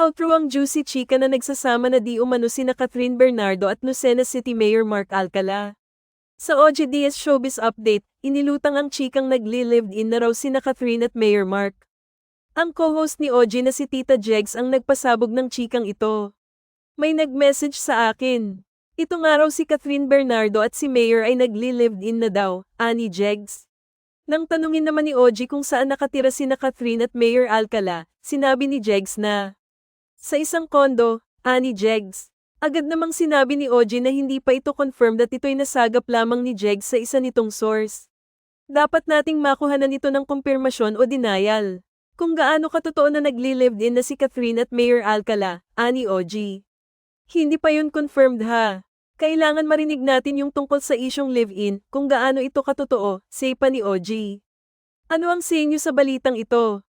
How true ang juicy chika na nagsasama na di umano sina Catherine Bernardo at Lucena City Mayor Mark Alcala. Sa OGDS Showbiz Update, inilutang ang chikang nagli-lived in na raw sina Catherine at Mayor Mark. Ang co-host ni OG na si Tita Jegs ang nagpasabog ng chikang ito. May nag-message sa akin. Ito nga raw si Catherine Bernardo at si Mayor ay nagli-lived in na daw, ani Jegs. Nang tanungin naman ni OG kung saan nakatira sina Catherine at Mayor Alcala, sinabi ni Jegs na, sa isang kondo, ani Jegs. Agad namang sinabi ni OG na hindi pa ito confirmed at ito'y nasagap lamang ni Jegs sa isa nitong source. Dapat nating makuhanan ito ng kumpirmasyon o denial. Kung gaano katotoo na nagli-lived in na si Catherine at Mayor Alcala, ani OG. Hindi pa yun confirmed ha. Kailangan marinig natin yung tungkol sa isyong live-in, kung gaano ito katotoo, say pa ni OG. Ano ang say sa balitang ito?